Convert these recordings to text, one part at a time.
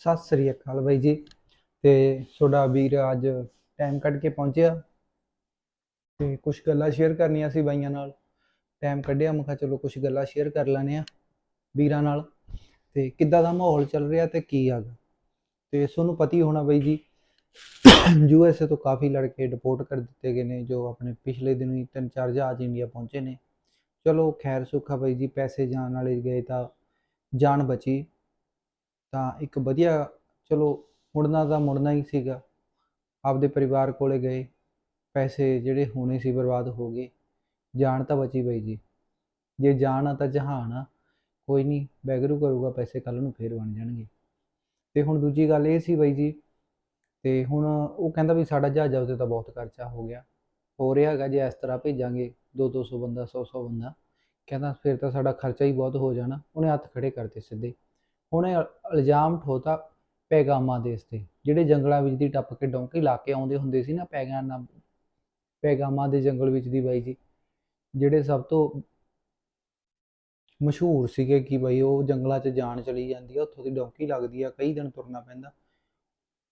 ਸਤਿ ਸ੍ਰੀ ਅਕਾਲ ਬਾਈ ਜੀ। ਤੇ ਤੁਹਾਡਾ ਵੀਰ ਅੱਜ ਟਾਈਮ ਕੱਢ ਕੇ ਪਹੁੰਚਿਆ। ਤੇ ਕੁਝ ਗੱਲਾਂ ਸ਼ੇਅਰ ਕਰਨੀਆਂ ਸੀ ਬਾਈਆਂ ਨਾਲ। ਟਾਈਮ ਕੱਢਿਆ, ਮੈਂ ਕਿਹਾ ਚਲੋ ਕੁਝ ਗੱਲਾਂ ਸ਼ੇਅਰ ਕਰ ਲੈਣੇ ਆ ਵੀਰਾਂ ਨਾਲ। ਤੇ ਕਿੱਦਾਂ ਦਾ ਮਾਹੌਲ ਚੱਲ ਰਿਹਾ ਤੇ ਕੀ ਆ ਤੇ ਤੁਹਾਨੂੰ ਪਤਾ ਹੀ ਹੋਣਾ ਬਾਈ ਜੀ, ਯੂ ਐੱਸ ਏ ਤੋਂ ਕਾਫੀ ਲੜਕੇ ਡਿਪੋਰਟ ਕਰ ਦਿੱਤੇ ਗਏ ਨੇ, ਜੋ ਆਪਣੇ ਪਿਛਲੇ ਦਿਨ ਹੀ ਤਿੰਨ ਚਾਰ ਜਹਾਜ਼ ਇੰਡੀਆ ਪਹੁੰਚੇ ਨੇ। ਚਲੋ ਖੈਰ ਸੁੱਖਾ ਬਾਈ ਜੀ, ਪੈਸੇ ਜਾਣ ਵਾਲੇ ਗਏ ਤਾਂ ਜਾਨ ਬਚੀ। ਤਾਂ ਇੱਕ ਵਧੀਆ, ਚਲੋ ਮੁੜਨਾ ਤਾਂ ਮੁੜਨਾ ਹੀ ਸੀਗਾ। ਆਪਦੇ ਪਰਿਵਾਰ ਕੋਲੇ ਗਏ, ਪੈਸੇ ਜਿਹੜੇ ਹੋਣੇ ਸੀ ਬਰਬਾਦ ਹੋ ਗਏ, ਜਾਨ ਤਾਂ ਬਚੀ ਬਈ ਜੀ। ਜੇ ਜਾਨ ਆ ਤਾਂ ਜਹਾਨ ਆ, ਕੋਈ ਨਹੀਂ ਵੈਗਰੂ ਕਰੂਗਾ, ਪੈਸੇ ਕੱਲ ਨੂੰ ਫੇਰ ਬਣ ਜਾਣਗੇ। ਤੇ ਹੁਣ ਦੂਜੀ ਗੱਲ ਇਹ ਸੀ ਬਈ ਜੀ, ਤੇ ਹੁਣ ਉਹ ਕਹਿੰਦਾ ਵੀ ਸਾਡਾ ਜਹਾਜ਼ਾਂ ਉੱਤੇ ਤਾਂ ਬਹੁਤ ਖਰਚਾ ਹੋ ਗਿਆ। ਹੋ ਰਿਹਾ ਹੈਗਾ ਜੇ ਇਸ ਤਰ੍ਹਾਂ ਭੇਜਾਂਗੇ 2-200 ਬੰਦਾ 100-100 ਬੰਦਾ, ਕਹਿੰਦਾ ਫਿਰ ਤਾਂ ਸਾਡਾ ਖਰਚਾ ਹੀ ਬਹੁਤ ਹੋ ਜਾਣਾ। ਉਹਨੇ ਹੱਥ ਖੜੇ ਕਰਤੇ ਸਿੱਧੇ। ਹੁਣ ਇਹ ਇਲਜ਼ਾਮ ਠੋਤਾ ਪੈਗਾਮਾਂ ਦੇ ਤੇ, ਜਿਹੜੇ ਜੰਗਲਾਂ ਵਿੱਚ ਦੀ ਟੱਪ ਕੇ ਡੌਂਕੀ ਲਾ ਕੇ ਆਉਂਦੇ ਹੁੰਦੇ ਸੀ ਨਾ ਪੈਗਾਨਾ ਪੈਗਾਮਾਂ ਦੇ ਜੰਗਲ ਵਿੱਚ ਦੀ ਬਾਈ ਜੀ, ਜਿਹੜੇ ਸਭ ਤੋਂ ਮਸ਼ਹੂਰ ਸੀਗੇ ਕਿ ਬਈ ਉਹ ਜੰਗਲਾਂ 'ਚ ਜਾਣ ਚਲੀ ਜਾਂਦੀ ਆ, ਉੱਥੋਂ ਦੀ ਡੌਂਕੀ ਲੱਗਦੀ ਆ, ਕਈ ਦਿਨ ਤੁਰਨਾ ਪੈਂਦਾ।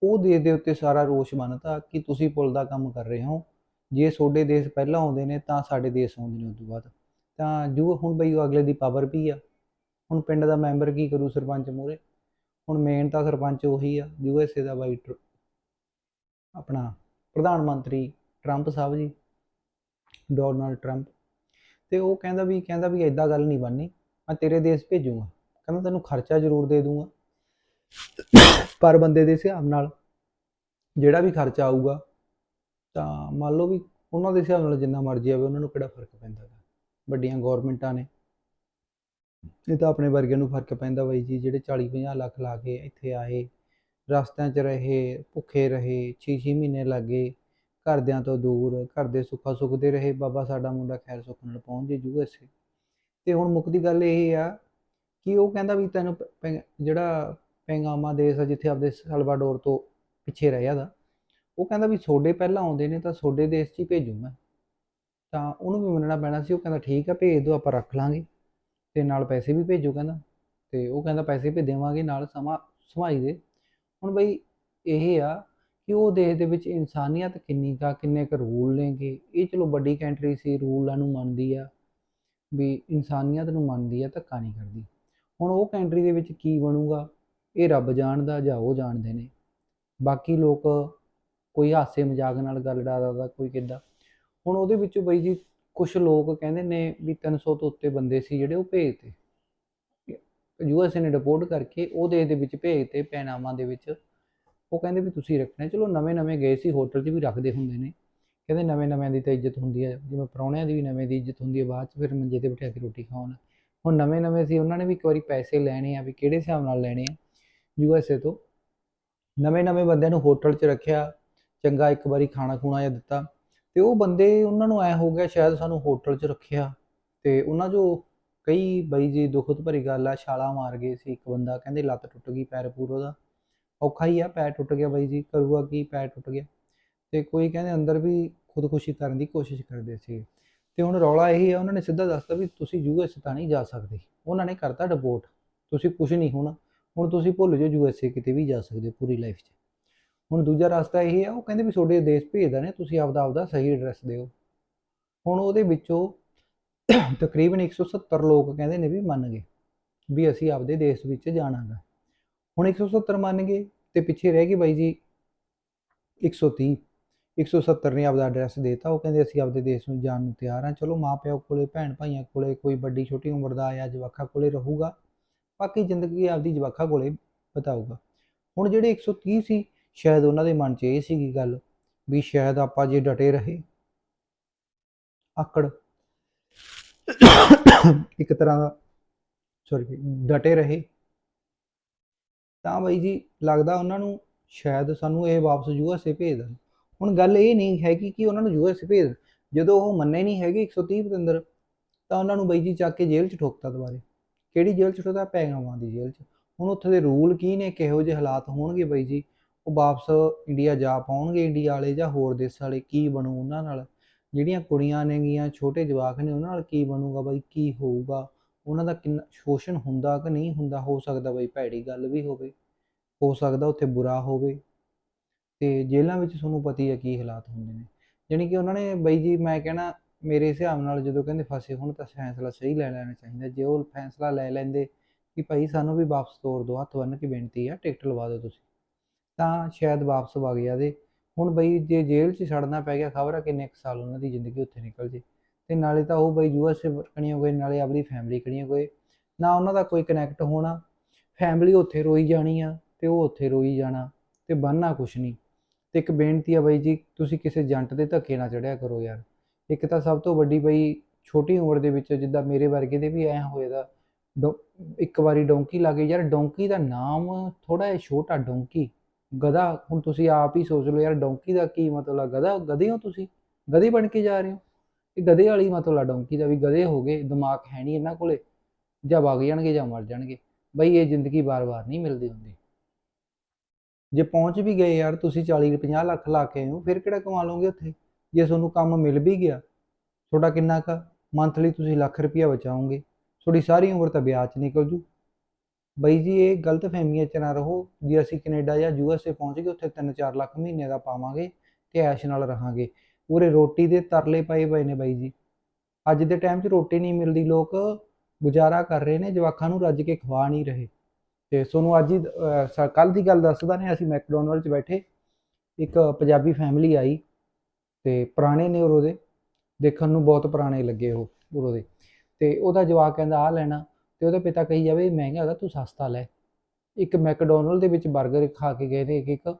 ਉਹ ਦੇਸ਼ ਦੇ ਉੱਤੇ ਸਾਰਾ ਰੋਸ਼ ਬਣਤਾ ਕਿ ਤੁਸੀਂ ਪੁੱਲ ਦਾ ਕੰਮ ਕਰ ਰਹੇ ਹੋ, ਜੇ ਤੁਹਾਡੇ ਦੇਸ਼ ਪਹਿਲਾਂ ਆਉਂਦੇ ਨੇ ਤਾਂ ਸਾਡੇ ਦੇਸ਼ ਆਉਂਦੇ ਨੇ ਉਸ ਤੋਂ ਬਾਅਦ। ਤਾਂ ਜੋ ਹੁਣ ਬਈ ਉਹ ਅਗਲੇ ਦੀ ਪਾਵਰ ਵੀ ਆ ਹੁਣ ਪਿੰਡ ਦਾ ਮੈਂਬਰ ਕੀ ਕਰੂ ਸਰਪੰਚ ਮੂਹਰੇ? ਹੁਣ ਮੇਨ ਤਾਂ ਸਰਪੰਚ ਉਹੀ ਆ, ਯੂ ਐੱਸ ਏ ਦਾ ਬਾਈ ਟਰ- ਆਪਣਾ ਪ੍ਰਧਾਨ ਮੰਤਰੀ Trump Sahib ji, Donald Trump. ਤੇ ਉਹ ਕਹਿੰਦਾ ਵੀ ਕਹਿੰਦਾ ਵੀ ਐਦਾਂ ਗੱਲ ਨਹੀਂ ਬਣਨੀ, ਮੈਂ ਤੇਰੇ ਦੇਸ਼ ਭੇਜੂਗਾ। ਕਹਿੰਦਾ ਤੈਨੂੰ ਖਰਚਾ ਜ਼ਰੂਰ ਦੇ ਦੂੰਗਾ, ਪਰ ਬੰਦੇ ਦੇ ਹਿਸਾਬ ਨਾਲ ਜਿਹੜਾ ਵੀ ਖਰਚਾ ਆਊਗਾ, ਤਾਂ ਮੰਨ ਲਓ ਵੀ ਉਹਨਾਂ ਦੇ ਹਿਸਾਬ ਨਾਲ ਜਿੰਨਾ ਮਰਜ਼ੀ ਆਵੇ, ਉਹਨਾਂ ਨੂੰ ਕਿਹੜਾ ਫ਼ਰਕ ਪੈਂਦਾ ਗਾ। ਵੱਡੀਆਂ ਗਵਰਨਮੈਂਟਾਂ ਨੇ ਇਹ ਤਾਂ ਆਪਣੇ ਵਰਗਿਆਂ ਨੂੰ ਫ਼ਰਕ ਪੈਂਦਾ ਬਾਈ ਜੀ, ਜਿਹੜੇ 40 50 ਲੱਖ ਲਾ ਕੇ ਇੱਥੇ ਆਏ, ਰਸਤਿਆਂ 'ਚ ਰਹੇ, ਭੁੱਖੇ ਰਹੇ 6-6 ਮਹੀਨੇ ਲੱਗੇ, ਘਰਦਿਆਂ ਤੋਂ ਦੂਰ, ਘਰ ਦੇ ਸੁੱਖਾ ਸੁੱਖਦੇ ਰਹੇ, ਬਾਬਾ ਸਾਡਾ ਮੁੰਡਾ ਖੈਰ ਸੁੱਖ ਨਾਲ ਪਹੁੰਚ ਜੇ ਯੂਐਸਏ ਤੇ ਹੁਣ ਮੁੱਕਦੀ ਗੱਲ ਇਹ ਆ ਕਿ ਉਹ ਕਹਿੰਦਾ ਵੀ ਤੈਨੂੰ ਪ- ਪੈ- ਜਿਹੜਾ ਪੈਂਗਾਮਾ ਦੇਸ਼ ਆ, ਜਿੱਥੇ ਆਪਦੇ ਸਲਵਾਡੋਰ ਤੋਂ ਪਿੱਛੇ ਰਹਿਆ ਦਾ ਉਹ ਕਹਿੰਦਾ ਵੀ ਤੁਹਾਡੇ ਪਹਿਲਾਂ ਆਉਂਦੇ ਨੇ ਤਾਂ ਤੁਹਾਡੇ ਦੇਸ਼ 'ਚ ਹੀ ਭੇਜੂ ਮੈਂ। ਤਾਂ ਉਹਨੂੰ ਵੀ ਮੰਨਣਾ ਪੈਣਾ ਸੀ, ਉਹ ਕਹਿੰਦਾ ਠੀਕ ਆ, ਭੇਜ ਦਿਓ ਆਪਾਂ ਰੱਖ ਲਾਂਗੇ। ਤੇ ਨਾਲ ਪੈਸੇ ਵੀ ਭੇਜੋ ਕਹਿੰਦਾ। ਤੇ ਉਹ ਕਹਿੰਦਾ ਪੈਸੇ ਵੀ ਦੇਵਾਂਗੇ, ਨਾਲ ਸਮਾਂ ਸਮਾਈ ਦੇ। ਹੁਣ ਬਈ ਇਹ ਆ ਕਿ ਉਹ ਦੇਸ਼ ਦੇ ਵਿੱਚ ਇਨਸਾਨੀਅਤ ਕਿੰਨੀ ਕਾ ਕਿੰਨੇ ਕੁ ਰੂਲ ਨੇਗੇ। ਇਹ ਚਲੋ ਵੱਡੀ ਕੰਟਰੀ ਸੀ ਰੂਲਾਂ ਨੂੰ ਮੰਨਦੀ ਆ, ਵੀ ਇਨਸਾਨੀਅਤ ਨੂੰ ਮੰਨਦੀ ਆ, ਧੱਕਾ ਨਹੀਂ ਕਰਦੀ। ਹੁਣ ਉਹ ਕੰਟਰੀ ਦੇ ਵਿੱਚ ਕੀ ਬਣੂਗਾ? ਇਹ ਰੱਬ ਜਾਣਦਾ ਜਾਂ ਉਹ ਜਾਣਦੇ ਨੇ। ਬਾਕੀ ਲੋਕ ਕੋਈ ਹਾਸੇ ਮਜ਼ਾਕ ਨਾਲ ਗੱਲ ਡਾਦਾ ਕੋਈ ਕਿੱਦਾਂ। ਹੁਣ ਉਹਦੇ ਵਿੱਚੋਂ ਬਈ ਜੀ ਕੁਝ ਲੋਕ ਕਹਿੰਦੇ ਨੇ ਵੀ 300 ਤੋਂ ਉੱਤੇ ਬੰਦੇ ਸੀ ਜਿਹੜੇ ਉਹ ਭੇਜਤੇ ਯੂਐਸਏ ਨੇ ਰਿਪੋਰਟ ਕਰਕੇ ਉਹ ਦੇਸ਼ ਦੇ ਵਿੱਚ ਭੇਜਤੇ ਪੈਨਾਮਾ ਦੇ ਵਿੱਚ। ਉਹ ਕਹਿੰਦੇ ਵੀ ਤੁਸੀਂ ਰੱਖਣਾ ਚਲੋ ਨਵੇਂ ਨਵੇਂ ਗਏ ਸੀ, ਹੋਟਲ 'ਚ ਵੀ ਰੱਖਦੇ ਹੁੰਦੇ ਨੇ। ਕਹਿੰਦੇ ਨਵੇਂ ਨਵਿਆਂ ਦੀ ਤਾਂ ਇੱਜ਼ਤ ਹੁੰਦੀ ਹੈ। ਜਿਵੇਂ ਪ੍ਰਾਹੁਣਿਆਂ ਦੀ ਵੀ ਨਵੇਂ ਦੀ ਇੱਜ਼ਤ ਹੁੰਦੀ ਹੈ। ਬਾਅਦ 'ਚ ਫਿਰ ਮੰਜੇ ਤੇ ਬਿਠਾ ਕੇ ਰੋਟੀ ਖਾਉਣ। ਹੁਣ ਨਵੇਂ ਨਵੇਂ ਸੀ। ਉਹਨਾਂ ਨੇ ਵੀ ਇੱਕ ਵਾਰੀ ਪੈਸੇ ਲੈਣੇ ਆ ਵੀ ਕਿਹੜੇ ਹਿਸਾਬ ਨਾਲ ਲੈਣੇ ਆ ਯੂਐਸਏ ਤੋਂ। ਨਵੇਂ ਨਵੇਂ ਬੰਦਿਆਂ ਨੂੰ ਹੋਟਲ 'ਚ ਰੱਖਿਆ। ਚੰਗਾ ਇੱਕ ਵਾਰੀ ਖਾਣਾ ਖੂਣਾ ਜਿਹਾ ਦਿੱਤਾ। ਤੇ ਉਹ ਬੰਦੇ ਉਹਨਾਂ ਨੂੰ ਐ ਹੋ ਗਿਆ, ਸ਼ਾਇਦ ਸਾਨੂੰ ਹੋਟਲ 'ਚ ਰੱਖਿਆ ਤੇ ਉਹਨਾਂ 'ਚੋਂ ਕਈ ਬਈ ਜੀ ਦੁਖਦ ਭਰੀ ਗੱਲ ਆ, ਛਾਲਾ ਮਾਰ ਗਏ ਸੀ ਇੱਕ ਬੰਦਾ, ਕਹਿੰਦੇ ਲੱਤ ਟੁੱਟ ਗਈ ਪੈਰ ਪੂਰ ਉਹਦਾ। ਔਖਾ ਹੀ ਆ, ਪੈਰ ਟੁੱਟ ਗਿਆ ਬਾਈ ਜੀ, ਕਰੂਗਾ ਕੀ ਪੈਰ ਟੁੱਟ ਗਿਆ। ਤੇ ਕੋਈ ਕਹਿੰਦੇ ਅੰਦਰ ਵੀ ਖੁਦਕੁਸ਼ੀ ਕਰਨ ਦੀ ਕੋਸ਼ਿਸ਼ ਕਰਦੇ ਸੀ। ਤੇ ਹੁਣ ਰੌਲਾ ਇਹ ਹੈ ਉਹਨਾਂ ਨੇ ਸਿੱਧਾ ਦੱਸਤਾ ਵੀ ਤੁਸੀਂ ਯੂਐਸ ਤਾਂ ਨਹੀਂ ਜਾ ਸਕਦੇ। ਉਹਨਾਂ ਨੇ ਕਰਤਾ ਡਿਪੋਰਟ। ਤੁਸੀਂ ਕੁਝ ਨਹੀਂ ਹੋਣਾ। ਹੁਣ ਤੁਸੀਂ ਭੁੱਲ ਜਾਓ ਯੂਐਸਏ ਕਿਤੇ ਵੀ ਜਾ ਸਕਦੇ ਹੋ ਪੂਰੀ ਲਾਈਫ 'ਚ। ਹੁਣ ਦੂਜਾ ਰਸਤਾ ਇਹ ਆ, ਉਹ ਕਹਿੰਦੇ ਵੀ ਤੁਹਾਡੇ ਦੇਸ਼ ਭੇਜਦਾ ਨੇ ਤੁਸੀਂ ਆਪਦਾ ਆਪਦਾ ਸਹੀ ਐਡਰੈਸ ਦਿਓ। ਹੁਣ ਉਹਦੇ ਵਿੱਚੋਂ ਤਕਰੀਬਨ 170 ਲੋਕ ਕਹਿੰਦੇ ਨੇ ਵੀ ਮੰਨ ਗਏ ਵੀ ਅਸੀਂ ਆਪਦੇ ਦੇਸ਼ ਵਿੱਚ ਜਾਣਾਗਾ। ਹੁਣ 170 ਮੰਨ ਗਏ ਤੇ ਪਿੱਛੇ ਰਹਿ ਗਏ ਬਾਈ ਜੀ 130 170 ਨੇ ਆਪਦਾ ਐਡਰੈਸ ਦੇਤਾ, ਉਹ ਕਹਿੰਦੇ ਅਸੀਂ ਆਪਦੇ ਦੇਸ਼ ਨੂੰ ਜਾਣ ਨੂੰ ਤਿਆਰ ਹਾਂ ਚਲੋ ਮਾਪਿਆਂ ਕੋਲੇ ਭੈਣ ਭਾਈਆਂ ਕੋਲੇ ਕੋਈ ਵੱਡੀ ਛੋਟੀ ਉਮਰ ਦਾ ਆਇਆ ਜਵਾਖਾ ਕੋਲੇ ਰਹੂਗਾ, ਬਾਕੀ ਜ਼ਿੰਦਗੀ ਆਪਦੀ ਜਵਾਖਾ ਕੋਲੇ ਬਤਾਊਗਾ। ਹੁਣ ਜਿਹੜੇ 130 ਸੀ ਸ਼ਾਇਦ ਉਹਨਾਂ ਦੇ ਮਨ 'ਚ ਇਹ ਸੀਗੀ ਗੱਲ ਵੀ ਸ਼ਾਇਦ ਆਪਾਂ ਜੇ ਡਟੇ ਰਹੇ। ਆਕੜ। ਇੱਕ ਤਰ੍ਹਾਂ ਦਾ ਸੌਰੀ ਡਟੇ ਰਹੇ। ਤਾਂ ਬਾਈ ਜੀ ਲੱਗਦਾ ਉਹਨਾਂ ਨੂੰ ਸ਼ਾਇਦ ਸਾਨੂੰ ਇਹ ਵਾਪਸ ਯੂਐਸਏ ਭੇਜ ਦੇਣ। ਹੁਣ ਗੱਲ ਇਹ ਨਹੀਂ ਹੈਗੀ ਕਿ ਉਹਨਾਂ ਨੂੰ ਯੂਐਸਏ ਭੇਜ ਦੇਣ। ਜਦੋਂ ਉਹ ਮੰਨੇ ਨਹੀਂ ਹੈਗੇ 130 ਪਤੰਦਰ, ਤਾਂ ਉਹਨਾਂ ਨੂੰ ਬਾਈ ਜੀ ਚੱਕ ਕੇ ਜੇਲ੍ਹ 'ਚ ਠੋਕਤਾ ਦੁਬਾਰੇ। ਕਿਹੜੀ ਜੇਲ੍ਹ 'ਚ ਠੋਕਤਾ? ਪੈਗਾਵਾਂ ਦੀ ਜੇਲ੍ਹ 'ਚ। ਹੁਣ ਉੱਥੇ ਦੇ ਰੂਲ ਕੀ ਨੇ? ਕਿਹੋ ਜਿਹੇ ਹਾਲਾਤ ਹੋਣਗੇ ਬਾਈ ਜੀ? ਉਹ ਵਾਪਸ ਇੰਡੀਆ ਜਾ ਪਾਉਣਗੇ, ਇੰਡੀਆ ਵਾਲੇ ਜਾਂ ਹੋਰ ਦੇਸਾਂ ਵਾਲੇ ਕੀ ਬਣੂ ਉਹਨਾਂ ਨਾਲ? ਜਿਹੜੀਆਂ ਕੁੜੀਆਂ ਨੇਗੀਆਂ, ਛੋਟੇ ਜਵਾਕ ਨੇ ਉਹਨਾਂ ਨਾਲ ਕੀ ਬਣੂਗਾ ਬਾਈ? ਕੀ ਹੋਊਗਾ? ਉਹਨਾਂ ਦਾ ਕਿੰਨਾ ਸ਼ੋਸ਼ਣ ਹੁੰਦਾ ਕਿ ਨਹੀਂ ਹੁੰਦਾ? ਹੋ ਸਕਦਾ ਬਾਈ ਭੈੜੀ ਗੱਲ ਵੀ ਹੋਵੇ, ਹੋ ਸਕਦਾ ਉੱਥੇ ਬੁਰਾ ਹੋਵੇ। ਤੇ ਜੇਲ੍ਹਾਂ ਵਿੱਚ ਤੁਹਾਨੂੰ ਪਤੀ ਹੈ ਕੀ ਹਾਲਾਤ ਹੁੰਦੇ ਨੇ। ਜਾਣੀ ਕਿ ਉਹਨਾਂ ਨੇ ਬਾਈ ਜੀ, ਮੈਂ ਕਹਿਣਾ ਮੇਰੇ ਹਿਸਾਬ ਨਾਲ ਜਦੋਂ ਕਹਿੰਦੇ ਫਸੇ ਹੁਣ ਤਾਂ ਫੈਸਲਾ ਸਹੀ ਲੈ ਲੈਣਾ ਚਾਹੀਦਾ। ਜੇ ਉਹ ਫੈਸਲਾ ਲੈ ਲੈਂਦੇ ਕਿ ਭਾਈ ਸਾਨੂੰ ਵੀ ਵਾਪਸ ਤੋਰ ਦਿਓ, ਹੱਥ ਬੰਨ੍ਹ ਕੇ ਬੇਨਤੀ ਆ ਟਿਕਟ ਲਵਾ ਦਿਓ ਤੁਸੀਂ। ਤਾਂ ਸ਼ਾਇਦ ਵਾਪਸ ਵਗ ਜਾਦੇ ਹੁਣ ਬਈ ਜੇ ਜੇਲ੍ਹ 'ਚ ਛੱਡਣਾ ਪੈ ਗਿਆ ਖਬਰ ਆ, ਕਿੰਨੇ ਕੁ ਸਾਲ ਉਹਨਾਂ ਦੀ ਜ਼ਿੰਦਗੀ ਉੱਥੇ ਨਿਕਲ ਜੇ। ਤੇ ਨਾਲੇ ਤਾਂ ਉਹ ਬਈ ਯੂ ਐਸ ਏ ਕਣੀ ਹੋ ਗਏ ਨਾਲੇ ਆਪਣੀ ਫੈਮਿਲੀ ਕਣੀ ਹੋ ਗਏ ਨਾ ਉਹਨਾਂ ਦਾ ਕੋਈ ਕਨੈਕਟ ਹੋਣਾ। ਫੈਮਿਲੀ ਉੱਥੇ ਰੋਈ ਜਾਣੀ ਆ ਤੇ ਉਹ ਉੱਥੇ ਰੋਈ ਜਾਣਾ ਤੇ ਬੰਨਣਾ ਕੁਛ ਨਹੀਂ। ਤੇ ਇੱਕ ਬੇਨਤੀ ਆ ਬਾਈ ਜੀ, ਤੁਸੀਂ ਕਿਸੇ ਜੰਟ ਦੇ ਧੱਕੇ ਨਾ ਚੜਿਆ ਕਰੋ ਯਾਰ। ਇੱਕ ਤਾਂ ਸਭ ਤੋਂ ਵੱਡੀ ਬਈ ਛੋਟੀ ਉਮਰ ਦੇ ਵਿੱਚ ਜਿੱਦਾਂ ਮੇਰੇ ਵਰਗੇ ਦੇ ਵੀ ਐ ਹੋਏਦਾ ਡੋ- ਇੱਕ ਵਾਰੀ ਡੋਂਕੀ ਲੱਗੇ ਯਾਰ ਡੋਂਕੀ ਦਾ ਨਾਮ ਥੋੜਾ ਜਿਹਾ ਛੋਟਾ, ਡੋਂਕੀ। ਗਧਾ, ਹੁਣ ਤੁਸੀਂ ਆਪ ਹੀ ਸੋਚ ਲਓ ਯਾਰ ਡੋਂਕੀ ਦਾ ਕੀ ਮਤਲਬ ਗਧਾ, ਗਧੇ ਹੋ ਤੁਸੀਂ? ਗਧੇ ਬਣ ਕੇ ਜਾ ਰਹੇ ਹੋ? ਇਹ ਗਧੇ ਵਾਲੀ ਮਤਲਬ ਆ ਡੋਂਕੀ ਦਾ ਵੀ ਗਧੇ ਹੋ ਗਏ, ਦਿਮਾਗ ਹੈ ਨਹੀਂ ਇਹਨਾਂ ਕੋਲੇ। ਜਾਂ ਵਗ ਜਾਣਗੇ ਜਾਂ ਮਰ ਜਾਣਗੇ। ਬਈ ਇਹ ਜ਼ਿੰਦਗੀ ਬਾਰ-ਬਾਰ ਨਹੀਂ ਮਿਲਦੀ ਹੁੰਦੀ। ਜੇ ਪਹੁੰਚ ਵੀ ਗਏ ਯਾਰ ਤੁਸੀਂ 40 50 ਲੱਖ ਲਾ ਕੇ ਆਏ ਹੋ, ਫਿਰ ਕਿਹੜਾ ਕਮਾ ਲਓਗੇ ਉੱਥੇ? ਜੇ ਤੁਹਾਨੂੰ ਕੰਮ ਮਿਲ ਵੀ ਗਿਆ, ਤੁਹਾਡਾ ਕਿੰਨਾ ਕੁ? ਮੰਥਲੀ ਤੁਸੀਂ ਲੱਖ ਰੁਪਇਆ ਬਚਾਓਗੇ। ਤੁਹਾਡੀ ਸਾਰੀ ਉਮਰ ਤਾਂ ਵਿਆਜ 'ਚ ਨਿਕਲ ਜੂ। ਬਈ ਜੀ, ਇਹ ਗਲਤ ਫਹਿਮੀਆਂ 'ਚ ਨਾ ਰਹੋ। ਜੇ ਅਸੀਂ ਕੈਨੇਡਾ ਜਾਂ ਯੂ ਐਸ ਏ ਪਹੁੰਚ ਗਏ, ਉੱਥੇ 3-4 ਲੱਖ ਮਹੀਨੇ ਦਾ ਪਾਵਾਂਗੇ ਤੇ ਐਸ਼ ਨਾਲ ਰਹਾਂਗੇ। ਉਰੇ ਰੋਟੀ ਦੇ ਤਰਲੇ ਪਏ ਪਏ ਨੇ ਬਾਈ ਜੀ। ਅੱਜ ਦੇ ਟਾਈਮ 'ਚ ਰੋਟੀ ਨਹੀਂ ਮਿਲਦੀ, ਲੋਕ ਗੁਜ਼ਾਰਾ ਕਰ ਰਹੇ ਨੇ, ਜਵਾਕਾਂ ਨੂੰ ਰੱਜ ਕੇ ਖਵਾ ਨਹੀਂ ਰਹੇ। ਤੇ ਤੁਹਾਨੂੰ ਅੱਜ ਹੀ ਕੱਲ ਦੀ ਗੱਲ ਦੱਸਦਾ ਨੇ, ਅਸੀਂ ਮੈਕਡੋਨਲਡ 'ਚ ਬੈਠੇ, ਇੱਕ ਪੰਜਾਬੀ ਫੈਮਿਲੀ ਆਈ ਤੇ ਪੁਰਾਣੇ ਨੇ ਉਰੋ ਦੇ। ਦੇਖਣ ਨੂੰ ਬਹੁਤ ਪੁਰਾਣੇ ਲੱਗੇ ਉਹ ਉਰੋ ਦੇ। ਤੇ ਉਹਦਾ ਜਵਾਕ ਕਹਿੰਦਾ ਆ ਲੈਣਾ। ਤੇ ਉਹਦਾ ਪਿਤਾ ਕਹੀ ਜਾਵੇ ਇਹ ਮਹਿੰਗਾ ਹੈਗਾ ਤੂੰ ਸਸਤਾ ਲੈ। ਇੱਕ ਮੈਕਡੋਨਲਡ ਦੇ ਵਿੱਚ 버ਗਰ ਖਾ ਕੇ ਗਏ ਨੇ ਇੱਕ ਇੱਕ।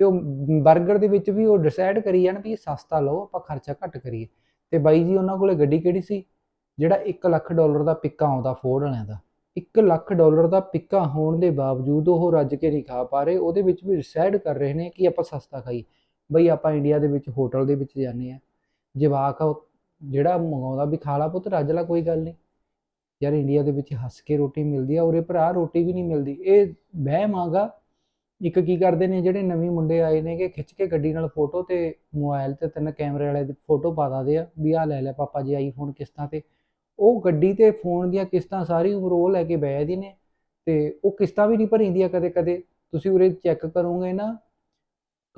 ਤੇ ਉਹ 버ਗਰ ਦੇ ਵਿੱਚ ਵੀ ਉਹ ਡਿਸਾਈਡ ਕਰੀ ਜਾਣ ਵੀ ਸਸਤਾ ਲਓ, ਆਪਾਂ ਖਰਚਾ ਘੱਟ ਕਰੀਏ। ਤੇ ਬਾਈ ਜੀ ਉਹਨਾਂ ਕੋਲੇ ਗੱਡੀ ਕਿਹੜੀ ਸੀ? ਜਿਹੜਾ 1 ਲੱਖ ਡਾਲਰ ਦਾ ਪਿੱਕਾ ਆਉਂਦਾ ਫੋਰਡ ਵਾਲਿਆਂ ਦਾ। 1 ਲੱਖ ਡਾਲਰ ਦਾ ਪਿੱਕਾ ਹੋਣ ਦੇ ਬਾਵਜੂਦ ਉਹ ਰੱਜ ਕੇ ਨਹੀਂ ਖਾ ਪਾ ਰਹੇ। ਉਹਦੇ ਵਿੱਚ ਵੀ ਡਿਸਾਈਡ ਕਰ ਰਹੇ ਨੇ ਕਿ ਆਪਾਂ ਸਸਤਾ ਖਾਈਏ। ਬਈ ਆਪਾਂ ਇੰਡੀਆ ਦੇ ਵਿੱਚ ਹੋਟਲ ਦੇ ਵਿੱਚ ਜਾਂਦੇ ਆ ਜਵਾਕ ਜਿਹੜਾ ਮੰਗਾਉਂਦਾ ਵੀ ਖਾ ਲਾ ਪੁੱਤ, ਰੱਜ ਲਾ, ਕੋਈ ਗੱਲ ਨਹੀਂ। ਯਾਰ ਇੰਡੀਆ ਦੇ ਵਿੱਚ ਹੱਸ ਕੇ ਰੋਟੀ ਮਿਲਦੀ ਆ, ਉਰੇ ਭਰਾ ਰੋਟੀ ਵੀ ਨਹੀਂ ਮਿਲਦੀ। ਇਹ ਵਹਿਮ ਆਗਾ। ਇੱਕ ਕੀ ਕਰਦੇ ਨੇ, ਜਿਹੜੇ ਨਵੇਂ ਮੁੰਡੇ ਆਏ ਨੇ ਕਿ ਖਿੱਚ ਕੇ ਗੱਡੀ ਨਾਲ ਫੋਟੋ ਤੇ ਮੋਬਾਈਲ ਤੇ ਤਿੰਨ ਕੈਮਰੇ ਵਾਲੇ ਦੀ ਫੋਟੋ ਪਾ ਦਿੰਦੇ ਆ ਵੀ ਆ ਲੈ ਲੈ ਪਾਪਾ ਜੀ ਆਈਫੋਨ ਕਿਸ਼ਤਾਂ ਤੇ। ਉਹ ਗੱਡੀ ਤੇ ਫੋਨ ਦੀਆਂ ਕਿਸ਼ਤਾਂ ਸਾਰੀ ਉਮਰ ਉਹ ਲੈ ਕੇ ਬਹਿ ਜਾਂਦੀ ਨੇ ਤੇ ਉਹ ਕਿਸ਼ਤਾਂ ਵੀ ਨਹੀਂ ਭਰੀਂਦੀਆਂ ਕਦੇ ਕਦੇ। ਤੁਸੀਂ ਉਰੇ ਚੈੱਕ ਕਰੋਗੇ ਨਾ,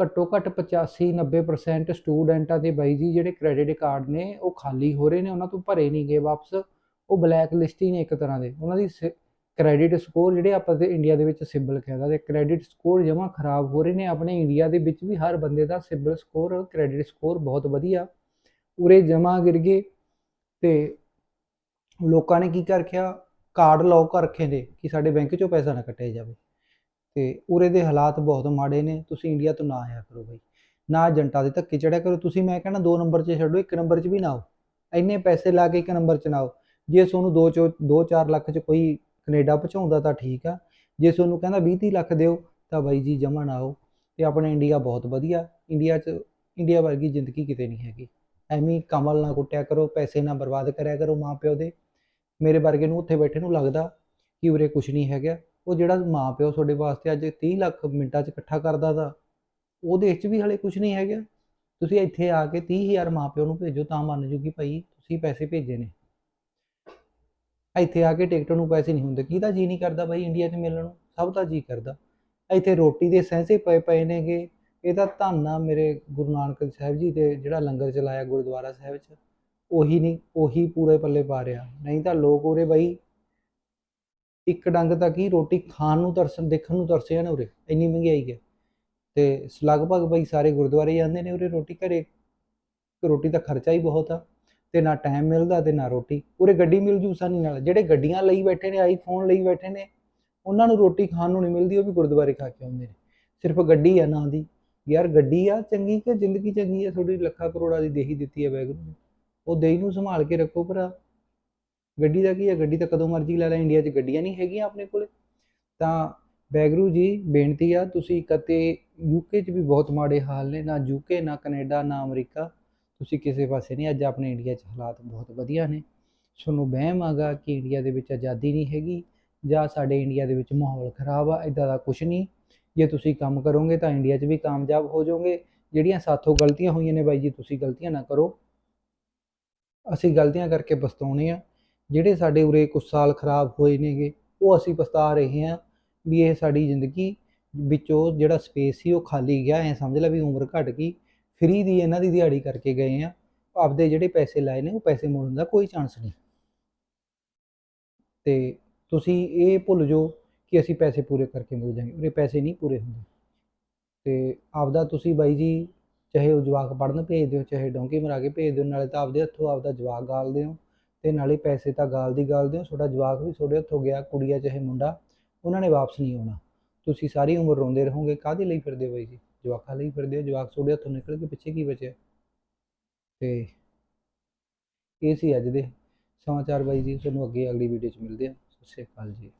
ਘੱਟੋ ਘੱਟ 85 90% ਸਟੂਡੈਂਟਾਂ ਦੇ ਬਾਈ ਜੀ ਜਿਹੜੇ ਕ੍ਰੈਡਿਟ ਕਾਰਡ ਨੇ, ਉਹ ਖਾਲੀ ਹੋ ਰਹੇ ਨੇ, ਉਹਨਾਂ ਤੋਂ ਭਰੇ ਨਹੀਂ ਗਏ ਵਾਪਸ। ਉਹ ਬਲੈਕ ਲਿਸਟ ਹੀ ਨੇ ਇੱਕ ਤਰ੍ਹਾਂ ਦੇ। ਉਹਨਾਂ ਦੀ ਕ੍ਰੈਡਿਟ ਸਕੋਰ ਜਿਹੜੇ ਆਪਾਂ ਦੇ ਇੰਡੀਆ ਦੇ ਵਿੱਚ ਸਿਬਲ ਕਹਿੰਦਾ ਤੇ ਕ੍ਰੈਡਿਟ ਸਕੋਰ ਜਮਾ ਖਰਾਬ ਹੋ ਰਹੇ ਨੇ। ਆਪਣੇ ਇੰਡੀਆ ਦੇ ਵਿੱਚ ਵੀ ਹਰ ਬੰਦੇ ਦਾ ਸਿਬਲ ਸਕੋਰ ਕ੍ਰੈਡਿਟ ਸਕੋਰ ਬਹੁਤ ਵਧੀਆ। ਉਰੇ ਜਮਾ ਗਿਰ ਗਏ ਤੇ ਲੋਕਾਂ ਨੇ ਕੀ ਕਰ ਰੱਖਿਆ? ਕਾਰਡ ਲੌਕ ਕਰ ਰੱਖੇ ਨੇ ਕਿ ਸਾਡੇ ਬੈਂਕ ਚੋਂ ਪੈਸਾ ਨਾ ਕੱਟਿਆ ਜਾਵੇ। ਤੇ ਉਰੇ ਦੇ ਹਾਲਾਤ ਬਹੁਤ ਮਾੜੇ ਨੇ। ਤੁਸੀਂ ਇੰਡੀਆ ਤੋਂ ਨਾ ਆਇਆ ਕਰੋ ਬਈ। ਨਾ ਏਜੰਟਾਂ ਦੇ ਧੱਕੇ ਚੜਿਆ ਕਰੋ। ਤੁਸੀਂ ਮੈਂ ਕਹਿੰਦਾ ਦੋ ਨੰਬਰ 'ਚ ਛੱਡੋ, ਇੱਕ ਨੰਬਰ 'ਚ ਵੀ ਨਾ ਆਓ। ਇੰਨੇ ਪੈਸੇ ਲਾ ਕੇ ਇੱਕ ਨੰਬਰ 'ਚ ਨਾ ਆਓ। ਜੇ ਤੁਹਾਨੂੰ 2 ਚੋ 2-4 ਲੱਖ 'ਚ ਕੋਈ ਕੈਨੇਡਾ ਪਹੁੰਚਾਉਂਦਾ ਤਾਂ ਠੀਕ ਆ। ਜੇ ਤੁਹਾਨੂੰ ਕਹਿੰਦਾ 20-30 ਲੱਖ ਦਿਓ ਤਾਂ ਬਾਈ ਜੀ ਜਮਾ ਨਾ ਆਓ। ਤੇ ਆਪਣੇ ਇੰਡੀਆ ਬਹੁਤ ਵਧੀਆ। ਇੰਡੀਆ 'ਚ, ਇੰਡੀਆ ਵਰਗੀ ਜ਼ਿੰਦਗੀ ਕਿਤੇ ਨਹੀਂ ਹੈਗੀ। ਐਵੇਂ ਕਮਲ ਨਾ ਕੁੱਟਿਆ ਕਰੋ, ਪੈਸੇ ਨਾ ਬਰਬਾਦ ਕਰਿਆ ਕਰੋ ਮਾਂ ਪਿਓ ਦੇ। ਮੇਰੇ ਵਰਗੇ ਨੂੰ ਉੱਥੇ ਬੈਠੇ ਨੂੰ ਲੱਗਦਾ ਕਿ ਉਰੇ ਕੁਝ ਨਹੀਂ ਹੈਗਾ। ਉਹ ਜਿਹੜਾ ਮਾਂ ਪਿਓ ਤੁਹਾਡੇ ਵਾਸਤੇ ਅੱਜ 30 ਲੱਖ ਮਿੰਟਾਂ 'ਚ ਇਕੱਠਾ ਕਰਦਾ ਤਾਂ, ਉਹ ਦੇਸ਼ 'ਚ ਵੀ ਹਲੇ ਕੁਝ ਨਹੀਂ ਹੈਗਾ। ਤੁਸੀਂ ਇੱਥੇ ਆ ਕੇ 30000 ਮਾਂ ਪਿਓ ਨੂੰ ਭੇਜੋ ਤਾਂ ਮੰਨ ਜੂਗੀ ਭਾਈ, ਤੁਸੀਂ ਪੈਸੇ ਭੇਜੇ ਨੇ। ਇੱਥੇ ਆ ਕੇ ਟਿਕਟ ਨੂੰ ਪੈਸੇ ਨਹੀਂ ਹੁੰਦੇ। ਕਿਹਦਾ ਜੀ ਨਹੀਂ ਕਰਦਾ ਬਾਈ ਇੰਡੀਆ 'ਚ ਮਿਲਣ ਨੂੰ? ਸਭ ਦਾ ਜੀ ਕਰਦਾ। ਇੱਥੇ ਰੋਟੀ ਦੇ ਸੈਂਸੇ ਪਏ ਪਏ ਨੇਗੇ। ਇਹਦਾ ਧੰਨ ਆ ਮੇਰੇ ਗੁਰੂ ਨਾਨਕ ਸਾਹਿਬ ਜੀ ਦੇ ਜਿਹੜਾ ਲੰਗਰ ਚਲਾਇਆ ਗੁਰਦੁਆਰਾ ਸਾਹਿਬ 'ਚ, ਉਹੀ ਨਹੀਂ, ਉਹੀ ਪੂਰੇ ਪੱਲੇ ਪਾ ਰਿਹਾ। ਨਹੀਂ ਤਾਂ ਲੋਕ ਉਰੇ ਬਾਈ, ਇੱਕ ਡੰਗ ਤਾਂ ਕੀ ਰੋਟੀ ਖਾਣ ਨੂੰ ਤਰਸਣ, ਦੇਖਣ ਨੂੰ ਤਰਸਿਆ ਨੇ ਉਰੇ, ਇੰਨੀ ਮਹਿੰਗਾਈ ਹੈ। ਤੇ ਲਗਭਗ ਬਾਈ ਸਾਰੇ ਗੁਰਦੁਆਰੇ ਜਾਂਦੇ ਨੇ ਉਰੇ ਰੋਟੀ ਘਰੇ। ਰੋਟੀ ਦਾ ਖਰਚਾ ਹੀ ਬਹੁਤ ਆ। ਤੇ ਨਾ ਟਾਈਮ ਮਿਲਦਾ ਤੇ ਨਾ ਰੋਟੀ। ਉਰੇ ਗੱਡੀ ਮਿਲ ਜੂ ਸਾਨੀ ਨਾਲ। ਜਿਹੜੇ ਗੱਡੀਆਂ ਲਈ ਬੈਠੇ ਨੇ ਆਈਫੋਨ ਲਈ ਬੈਠੇ ਨੇ, ਉਹਨਾਂ ਨੂੰ ਰੋਟੀ ਖਾਣ ਨੂੰ ਨਹੀਂ ਮਿਲਦੀ, ਉਹ ਵੀ ਗੁਰਦੁਆਰੇ ਖਾ ਕੇ ਆਉਂਦੇ ਨੇ। ਸਿਰਫ ਗੱਡੀ ਆ ਨਾਂ ਦੀ। ਯਾਰ ਗੱਡੀ ਆ, ਚੰਗੀ ਕਿ ਜ਼ਿੰਦਗੀ ਚੰਗੀ ਆ, ਤੁਹਾਡੀ ਲੱਖਾਂ ਕਰੋੜਾਂ ਦੀ ਦੇਹੀ ਦਿੱਤੀ ਹੈ ਵੈਗਰੂ ਨੇ। ਉਹ ਦੇਹੀ ਨੂੰ ਸੰਭਾਲ ਕੇ ਰੱਖੋ ਭਰਾ। ਗੱਡੀ ਦਾ ਕੀ ਹੈ ਗੱਡੀ ਤਾਂ ਕਦੋਂ ਮਰਜ਼ੀ ਲੈ ਲੈ, ਇੰਡੀਆ 'ਚ ਗੱਡੀਆਂ ਨਹੀਂ ਹੈਗੀਆਂ ਆਪਣੇ ਕੋਲੇ। ਤਾਂ ਵੈਗਰੂ ਜੀ, ਬੇਨਤੀ ਆ, ਤੁਸੀਂ ਕਤੇ ਯੂਕੇ 'ਚ ਵੀ ਬਹੁਤ ਮਾੜੇ ਹਾਲ ਨੇ, ਨਾ ਯੂਕੇ ਨਾ ਕੈਨੇਡਾ, ਨਾ ਅਮਰੀਕਾ। ਤੁਸੀਂ ਕਿਸੇ ਪਾਸੇ ਨਹੀਂ, ਅੱਜ ਆਪਣੇ ਇੰਡੀਆ 'ਚ ਹਾਲਾਤ ਬਹੁਤ ਵਧੀਆ ਨੇ। ਤੁਹਾਨੂੰ ਵਹਿਮ ਆਗਾ ਕਿ ਇੰਡੀਆ ਦੇ ਵਿੱਚ ਆਜ਼ਾਦੀ ਨਹੀਂ ਹੈਗੀ ਜਾਂ ਸਾਡੇ ਇੰਡੀਆ ਦੇ ਵਿੱਚ ਮਾਹੌਲ ਖਰਾਬ ਆ ਇਦਾਂ ਦਾ ਕੁਝ ਨਹੀਂ। ਜੇ ਤੁਸੀਂ ਕੰਮ ਕਰੋਗੇ ਤਾਂ ਇੰਡੀਆ 'ਚ ਵੀ ਕਾਮਯਾਬ ਹੋ ਜਾਓਗੇ। ਜਿਹੜੀਆਂ ਸਾਥੋਂ ਗਲਤੀਆਂ ਹੋਈਆਂ ਨੇ ਬਾਈ ਜੀ, ਤੁਸੀਂ ਗਲਤੀਆਂ ਨਾ ਕਰੋ। ਅਸੀਂ ਗਲਤੀਆਂ ਕਰਕੇ ਪਛਤਾਉਣੇ ਆ। ਜਿਹੜੇ ਸਾਡੇ ਉਰੇ ਕੁਝ ਸਾਲ ਖਰਾਬ ਹੋਏ ਨੇਗੇ, ਉਹ ਅਸੀਂ ਪਛਤਾ ਰਹੇ ਹਾਂ ਵੀ ਇਹ ਸਾਡੀ ਜ਼ਿੰਦਗੀ ਵਿੱਚੋਂ ਜਿਹੜਾ ਸਪੇਸ ਸੀ ਉਹ ਖਾਲੀ ਗਿਆ। ਐ ਸਮਝ ਲੈ ਵੀ ਉਮਰ ਘਟ ਗਈ। ਫ੍ਰੀ ਦੀ ਇਹਨਾਂ ਦੀ ਦਿਹਾੜੀ ਕਰਕੇ ਗਏ ਆ ਆਪਦੇ ਜਿਹੜੇ ਪੈਸੇ ਲਾਏ ਨੇ, ਉਹ ਪੈਸੇ ਮੋੜਨ ਦਾ ਕੋਈ ਚਾਂਸ ਨਹੀਂ। ਤੇ ਤੁਸੀਂ ਇਹ ਭੁੱਲ ਜਾਓ ਕਿ ਅਸੀਂ ਪੈਸੇ ਪੂਰੇ ਕਰਕੇ ਮਿਲ ਜਾਾਂਗੇ ਉਰੇ ਪੈਸੇ ਨਹੀਂ ਪੂਰੇ ਹੁੰਦੇ। ਤੇ ਆਪਦਾ ਤੁਸੀਂ ਬਾਈ ਜੀ ਚਾਹੇ ਉਹ ਜਵਾਕ ਪੜਨ ਭੇਜ ਦਿਓ, ਚਾਹੇ ਡੋਂਕੀ ਮਰਾ ਕੇ ਭੇਜ ਦਿਓ, ਨਾਲੇ ਤਾਂ ਆਪਦੇ ਹੱਥੋਂ ਆਪਦਾ ਜਵਾਕ ਗਾਲ ਦਿਓ, ਤੇ ਨਾਲੇ ਪੈਸੇ ਤਾਂ ਗਾਲ ਦੀ ਗਾਲ ਦਿਓ, ਤੁਹਾਡਾ ਜਵਾਕ ਵੀ ਤੁਹਾਡੇ ਹੱਥੋਂ ਗਿਆ, ਕੁੜੀਆ ਚਾਹੇ ਮੁੰਡਾ, ਉਹਨਾਂ ਨੇ ਵਾਪਸ ਨਹੀਂ ਆਉਣਾ। ਤੁਸੀਂ ਸਾਰੀ ਉਮਰ ਰੋਂਦੇ ਰਹੋਗੇ, ਕਾਹਦੇ ਲਈ ਫਿਰਦੇ ਹੋ ਬਾਈ ਜੀ? ਜਵਾਕਾਂ ਲਈ ਫਿਰਦੇ ਹੋ, ਜਵਾਕ ਤੁਹਾਡੇ ਹੱਥੋਂ ਨਿਕਲ ਕੇ ਪਿੱਛੇ ਕੀ ਬਚਿਆ? ਤੇ ਇਹ ਸੀ ਅੱਜ ਦੇ ਸਮਾਚਾਰ ਬਾਈ ਜੀ, ਤੁਹਾਨੂੰ ਅੱਗੇ ਅਗਲੀ ਵੀਡੀਓ 'ਚ ਮਿਲਦੇ ਆ ਸਤਿ ਸ਼੍ਰੀ ਅਕਾਲ ਜੀ।